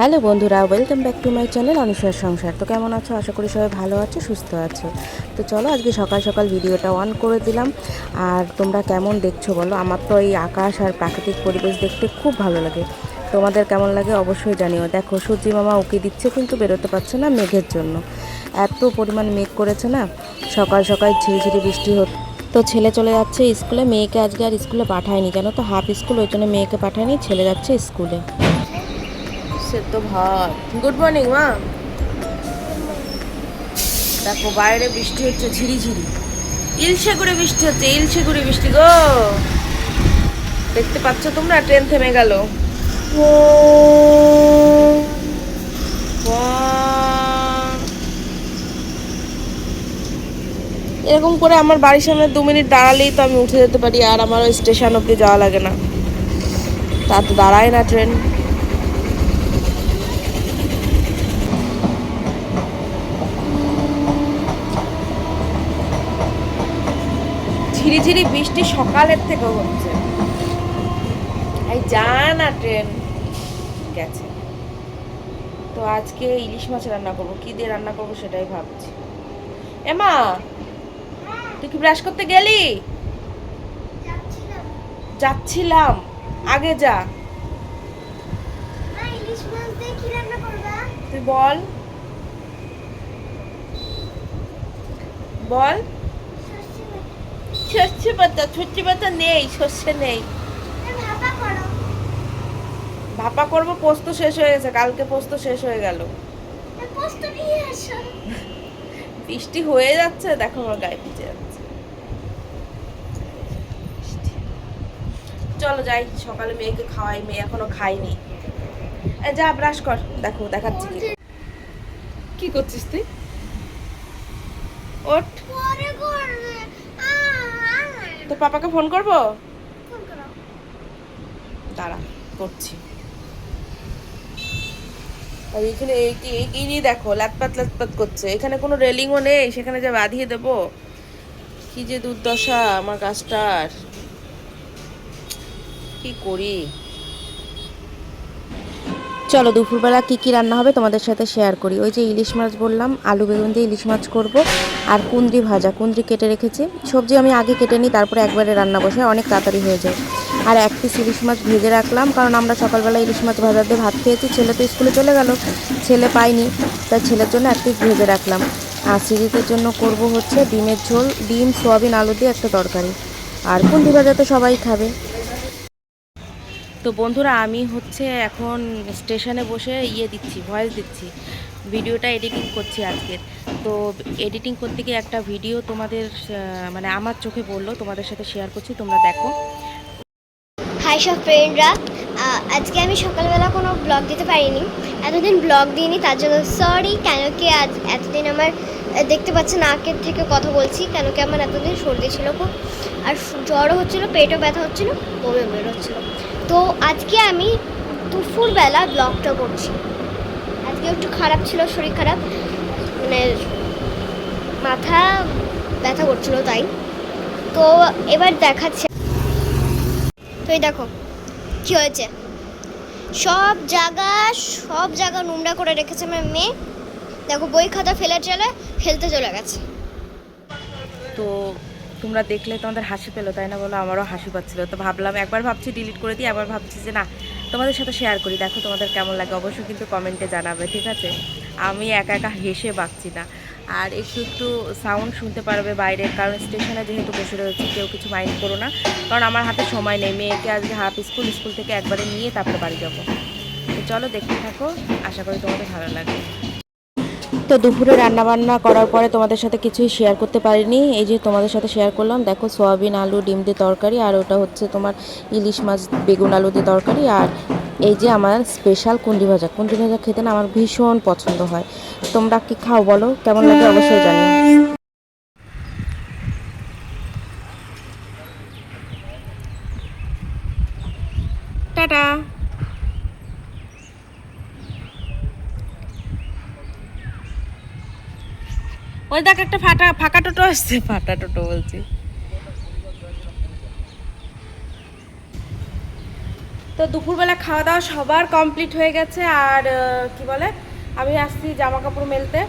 Hello বন্ধুরা welcome back to my channel অনুসার সংসার। তো কেমন আছো? আশা করি সবাই ভালো আছো, সুস্থ আছো। তো চলো আজকে সকাল সকাল ভিডিওটা অন করে দিলাম। আর তোমরা কেমন দেখছ বলো? আমার তো এই আকাশ আর প্রাকৃতিক পরিবেশ দেখতে খুব ভালো লাগে। তোমাদের কেমন লাগে অবশ্যই জানিও। দেখো, সূর্যি মামা ওকে দিচ্ছে, কিন্তু বেরোতে পারছে না মেঘের জন্য। এত পরিমাণ মেঘ করেছে না, সকাল সকাল ঝিরিঝিরি বৃষ্টি হচ্ছে তো ছেলে চলে যাচ্ছে স্কুলে, মেয়েকে আজকে আর স্কুলে পাঠায়নি। জানো তো হাফ স্কুল ওই জন্য মেয়েকে পাঠায়নি, ছেলে যাচ্ছে স্কুলে। সেদ্ধ ভাত। গুড মর্নিং মা। দেখো, বাইরে বৃষ্টি হচ্ছে ঝিরি ঝিরি ইলশে করে বৃষ্টি হচ্ছে, ইলশে করে বৃষ্টি গো। দেখতে পাচ্ছ তোমরা? ট্রেন থেমে গেল। এরকম করে আমার বাড়ির সামনে দু মিনিট দাঁড়ালেই তো আমি উঠে যেতে পারি, আর আমার স্টেশন অব্দি যাওয়া লাগে না। তা তো দাঁড়ায় না ট্রেন। ঝিরিঝিরি বৃষ্টি সকালের থেকে হচ্ছে। এই যা না ট্রেন গেছে। তো আজকে ইলিশ মাছ রান্না করব। কি দিয়ে রান্না করব সেটাই ভাবছি। এমা তুই কি ব্রাশ করতে গেলি? যাচ্ছিলাম। আগে যা। তুই বল। বল। সর্ষে পাতা সর্ষে পাতা নেই সর্ষে নেই। ভাপা করব পোস্ত শেষ হয়ে গেছে কালকে পোস্ত শেষ হয়ে গেল। বৃষ্টি হয়ে যাচ্ছে দেখো আমার গায়ে ভিজে যাচ্ছে। চলো যাই সকালে মেয়েকে খাওয়াই মেয়ে এখনও খাইনি এ, যা ব্রাশ কর দেখো দেখাচ্ছি কি। কি করছিস তুই? ওঠ। তোর পাপাকে ফোন করব? দাঁড়া করছি। আর এখানে এই নিয়ে দেখো ল্যাতপাত ল্যাতপাত করছে। এখানে কোনো রেলিংও নেই সেখানে যা বাঁধিয়ে দেবো। কি যে দুর্দশা আমার গাছটার। কি করি? চলো দুপুরবেলা কী কী রান্না হবে তোমাদের সাথে শেয়ার করি। ওই যে ইলিশ মাছ বললাম, আলু বেগুন দিয়ে ইলিশ মাছ করব, আর কুন্দ্রি ভাজা। কুন্দ্রি কেটে রেখেছি। সবজি আমি আগে কেটে নিই, তারপরে একবারে রান্না বসে অনেক তাড়াতাড়ি হয়ে যায়। আর এক পিস ইলিশ মাছ ভেজে রাখলাম, কারণ আমরা সকালবেলা ইলিশ মাছ ভাজা দিয়ে ভাত খেয়েছি, ছেলে তো স্কুলে চলে গেল, ছেলে পাইনি তাই ছেলের জন্য এক পিস ভেজে রাখলাম। আর সিরিজের জন্য করব হচ্ছে ডিমের ঝোল, ডিম, সোয়াবিন, আলু দিয়ে একটা তরকারি। আর কুন্দ্রি ভাজা তো সবাই খাবে। তো বন্ধুরা, আমি হচ্ছে এখন স্টেশনে বসে ইয়ে দিচ্ছি ভয়েস দিচ্ছি, ভিডিওটা এডিটিং করছি আজকের। তো এডিটিং করতে গিয়ে একটা ভিডিও তোমাদের মানে আমার চোখে বলল তোমাদের সাথে শেয়ার করছি, তোমরা দেখো। হাই সব ফ্রেন্ডরা আজকে আমি সকালবেলা কোনো ব্লগ দিতে পারিনি। এতদিন ব্লগ দিইনি, তার জন্য সরি কেন কি আজ এতদিন আমার দেখতে পাচ্ছেন নাকের থেকে কথা বলছি, কেন কি আমার এতদিন সর্দি ছিল খুব, আর জ্বরও হচ্ছিল, পেটও ব্যথা হচ্ছিল বমি বের হচ্ছিল। তো আজকে আমি দুপুরবেলা ব্লগটা করছি। আজকে একটু খারাপ ছিল, শরীর খারাপ। মানে মাথা ব্যথা করছিল তাই। তো এবার দেখাচ্ছে। তো এই দেখো, কি হয়েছে? সব জায়গা সব জায়গা নোংরা করে রেখেছে আমার মেয়ে। দেখো, বই খাতা ফেলে চলে, ফেলতে চলে গেছে। তো তোমরা দেখলে তোমাদের হাসি পেল, তাই না বলো? আমারও হাসি পাচ্ছিলো। তো ভাবলাম একবার ভাবছি ডিলিট করে দিই একবার ভাবছি যে না, তোমাদের সাথে শেয়ার করি। দেখো তোমাদের কেমন লাগে, অবশ্যই কিন্তু কমেন্টে জানাবে, ঠিক আছে? আমি একা একা হেসে বাঁচছি না। আর একটু একটু সাউন্ড শুনতে পারবে বাইরে, কারণ স্টেশনে যেহেতু বসে রয়েছে, কেউ কিছু মাইন্ড করো না। কারণ আমার হাতে সময় নেই, মেয়েকে আজকে হাফ স্কুল স্কুল থেকে একবারে নিয়ে তারপরে বাড়ি যাব। তো চলো দেখতে থাকো, আশা করি তোমাদের ভালো লাগবে। তো দুপুরে রান্নাবান্না করার পরে তোমাদের সাথে কিছুই শেয়ার করতে পারিনি। এই যে তোমাদের সাথে শেয়ার করলাম, দেখো সোয়াবিন, আলু, ডিম দিয়ে তরকারি, আর ওটা হচ্ছে তোমার ইলিশ মাছ, বেগুন, আলু দিয়ে তরকারি, আর এই যে আমার স্পেশাল কুন্ডি ভাজা। কুন্ডি ভাজা খেতে না আমার ভীষণ পছন্দ হয়। তোমরা কি খাও বলো? কেমন লাগে অবশ্যই জানিও টাটা ওই দেখ একটা ফাটা, ফাঁকা টোটো আসছে, ফাটা টোটো বলছি। তো দুপুরবেলা খাওয়া দাওয়া সবার কমপ্লিট হয়ে গেছে আর কি বলে, আমি আসছি জামা কাপড় মেলতে,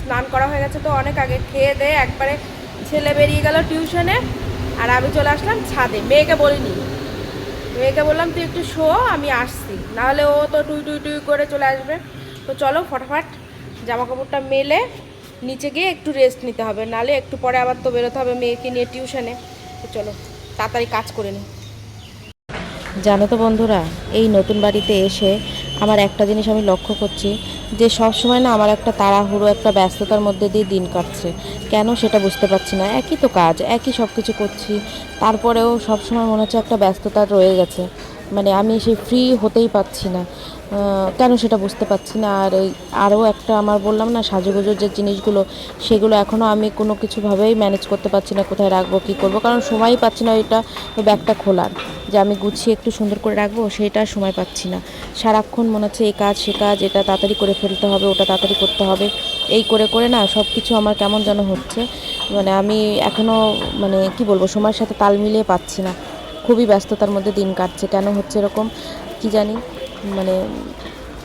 স্নান করা হয়ে গেছে তো অনেক আগে, খেয়ে দিয়ে একবারে ছেলে বেরিয়ে গেল টিউশনে, আর আমি চলে আসলাম ছাদে, মেয়েকে বলিনি। মেয়েকে বললাম, তুই একটু শো, আমি আসছি। নাহলে ও তো টুই টুই টুই করে চলে আসবে। তো চলো, ফটাফট জামা কাপড়টা মেলে নিচে গিয়ে একটু রেস্ট নিতে হবে। নাহলে একটু পরে আবার তো বেরোতে হবে মেয়েকে নিয়ে টিউশনে তো চলো, তাড়াতাড়ি কাজ করে নিই জানো তো বন্ধুরা, এই নতুন বাড়িতে এসে আমার একটা জিনিস আমি লক্ষ্য করছি, যে সব সময় না আমার একটা তাড়াহুড়ো, একটা ব্যস্ততার মধ্যে দিয়ে দিন কাটছে। কেন সেটা বুঝতে পারছি না। একই তো কাজ, একই সব কিছু করছি। তারপরেও সব সময় মনে হচ্ছে একটা ব্যস্ততা রয়ে গেছে। মানে আমি সেই ফ্রি হতেই পারছি না। কেন সেটা বুঝতে পারছি না? আর ওই আরও একটা আমার বললাম না, সাজুগুজুর যে জিনিসগুলো, সেগুলো এখনও আমি কোনো কিছুভাবেই ম্যানেজ করতে পারছি না, কোথায় রাখব, কী করব, কারণ সময়ই পাচ্ছি না ওইটা ওই ব্যাগটা খোলার। যে আমি গুছিয়ে একটু সুন্দর করে রাখব, সেটা সময় পাচ্ছি না। সারাক্ষণ মনে হচ্ছে এই কাজ, সে কাজ, এটা তাড়াতাড়ি করে ফেলতে হবে, ওটা তাড়াতাড়ি করতে হবে। এই করে করে না সব কিছু আমার কেমন যেন হচ্ছে। মানে আমি এখনও মানে কি বলব, সময়ের সাথে তাল মিলিয়ে পাচ্ছি না। খুবই ব্যস্ততার মধ্যে দিন কাটছে, কেন হচ্ছে এরকম, কি জানি। মানে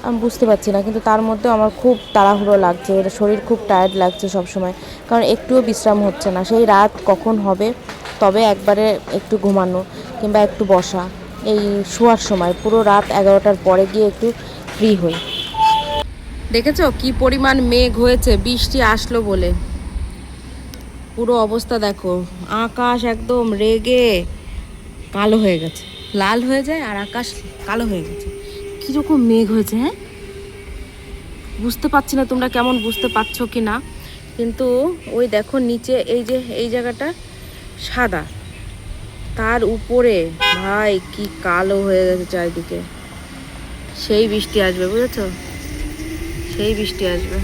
আমি বুঝতে পারছি না, কিন্তু তার মধ্যে আমার খুব তাড়াহুড়ো লাগছে শরীর খুব টায়ার্ড লাগছে সব সময় কারণ একটুও বিশ্রাম হচ্ছে না, সেই রাত কখন হবে, তবে একবারে একটু ঘুমানো, কিংবা একটু বসা, এই শোয়ার সময়, পুরো রাত এগারোটার পরে গিয়ে একটু ফ্রি হই। দেখেছ কি পরিমাণ মেঘ হয়েছে, বৃষ্টি আসলো বলে। পুরো অবস্থা দেখো, আকাশ একদম রেগে কালো হয়ে গেছে, লাল হয়ে যায় আর আকাশ কালো হয়ে গেছে। কীরকম মেঘ হয়েছে হ্যাঁ? বুঝতে পারছি না তোমরা কেমন বুঝতে পারছ কি না কিন্তু ওই দেখো নিচে এই যে, এই জায়গাটা সাদা। তার উপরে, ভাই, কি কালো হয়ে গেছে চারিদিকে। সেই বৃষ্টি আসবে, বুঝেছ? সেই বৃষ্টি আসবে।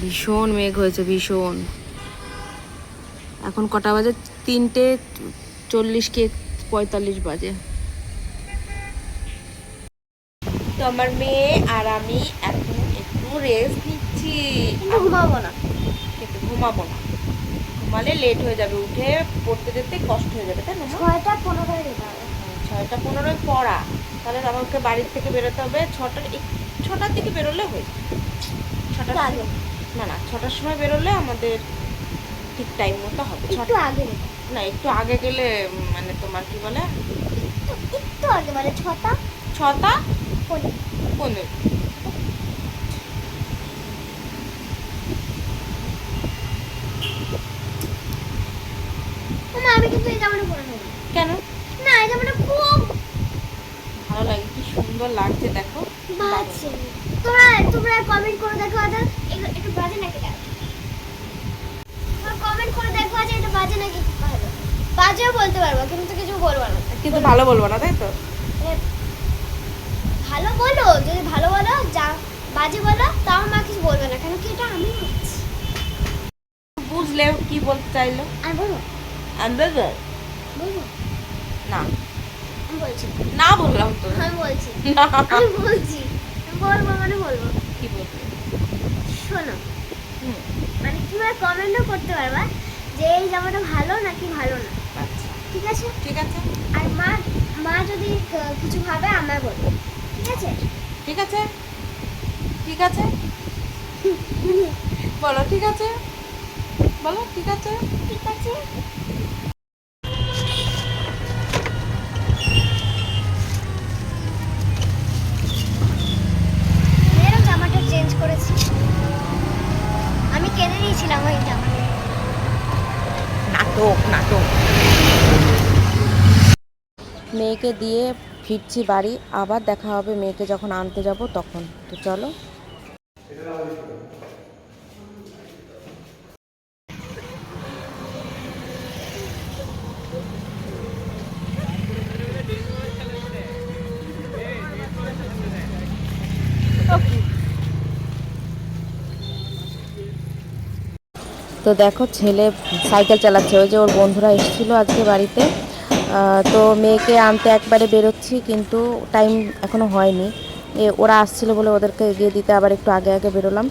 ভীষণ মেঘ হয়েছে, ভীষণ। এখন কটা বাজে? তিনটে চল্লিশ কি পঁয়তাল্লিশ বাজে। তো আমার মেয়ে আর আমি এখন একটু রেস্ট নিচ্ছি। ঘুমাবো না। কিন্তু ঘুমাবো না। ঘুমালে লেট হয়ে যাবে উঠে পড়তে যেতে কষ্ট হয়ে যাবে তাই না? ছয়টা হবে। ছয়টা পনেরোয় পড়া। তাহলে আমাকে বাড়ির থেকে বেরোতে হবে ছটার এক- ছটার দিকে বেরোলে হয়ে ছটার না না ছটার সময় বেরোলে আমাদের ঠিক টাইম মতো হবে। একটু ছটা আগে। না একটু আগে গেলে মানে তোমার কি বলে? একটু আগে মানে ছটা? ছটা? পনেরো। আমি কিন্তু এই জামাটা পরে নেব। কেন? না এই জামাটা খুব ভালো লাগে কি সুন্দর লাগছে দেখো। বাজে। তোমরা তোমরা কমেন্ট করে দেখো একটু বাজে নাকি? তোমরা কমেন্ট করে দেখো আজ এটা বাজে নাকি? ভালো বাজেও বলতে পারব কিন্তু কিছু বলব না। কিন্তু ভালো বলব না তাই তো? ভালো বলো যদি ভালো বলো যা বাজে বলো তাও মা কিছু বলবে না কেন কি এটা আমি বুঝলে কি বলতে চাইলো? আর বলব আন্দাজ বলব? না। আমি বলছি। না বললাম তো। আমি বলছি। না। আমি বলছি। বলব মানে বলব। কি বলবে? শোনো। হুম, মানে তোমরা কমেন্টও করতে পারবা যে এই জামাটা ভালো নাকি ভালো না? আচ্ছা। ঠিক আছে? ঠিক আছে। আর মা মা যদি কিছু ভাবে আমায় বলবে। ঠিক আছে? ঠিক আছে। ঠিক আছে? বলো ঠিক আছে? বলো ঠিক আছে? ঠিক আছে মেয়েরও জামাটা চেঞ্জ করেছি আমি কিনে নিয়েছিলাম ওই জামাটা নাটক নাটক মেয়েকে দিয়ে ফিরছি বাড়ি, আবার দেখা হবে মেয়েকে যখন আনতে যাব তখন। তো চলো। তো দেখো, ছেলে সাইকেল চালাচ্ছে। ওই যে ওর বন্ধুরা এসেছিল আজকে বাড়িতে। তো মেয়েকে আনতে একবারে বেরোচ্ছি, কিন্তু টাইম এখনও হয়নি। এ, ওরা আসছিল বলে ওদেরকে এগিয়ে দিতে আবার একটু আগে আগে বেরোলাম।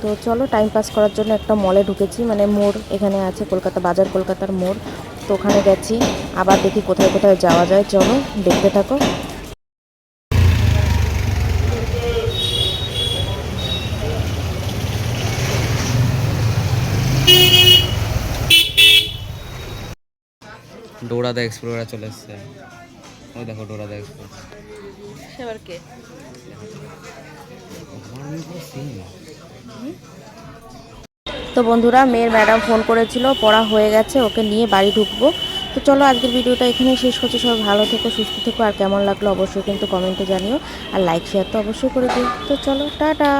তো চলো টাইম পাস করার জন্য একটা মলে ঢুকেছি মানে মোড় এখানে আছে, কলকাতা বাজার, কলকাতার মোড়। তো ওখানে গেছি, আবার দেখি কোথায় কোথায় যাওয়া যায়। চলো, দেখতে থাকো। ডোরাদা এক্সপ্লোরার চলে এসছে। ওই দেখো ডোরাদা এক্সপ্লোর সেবার কে? তো বন্ধুরা মেয়ের ম্যাডাম ফোন করেছিল পড়া হয়ে গেছে ওকে নিয়ে বাড়ি ঢুকবো। তো চলো আজকের ভিডিওটা এখানেই শেষ করছি। সবাই ভালো থেকো সুস্থ থেকো আর কেমন লাগল অবশ্যই কিন্তু কমেন্টে জানিও। আর লাইক শেয়ার তো অবশ্যই করে দিও। তো চলো টাটা!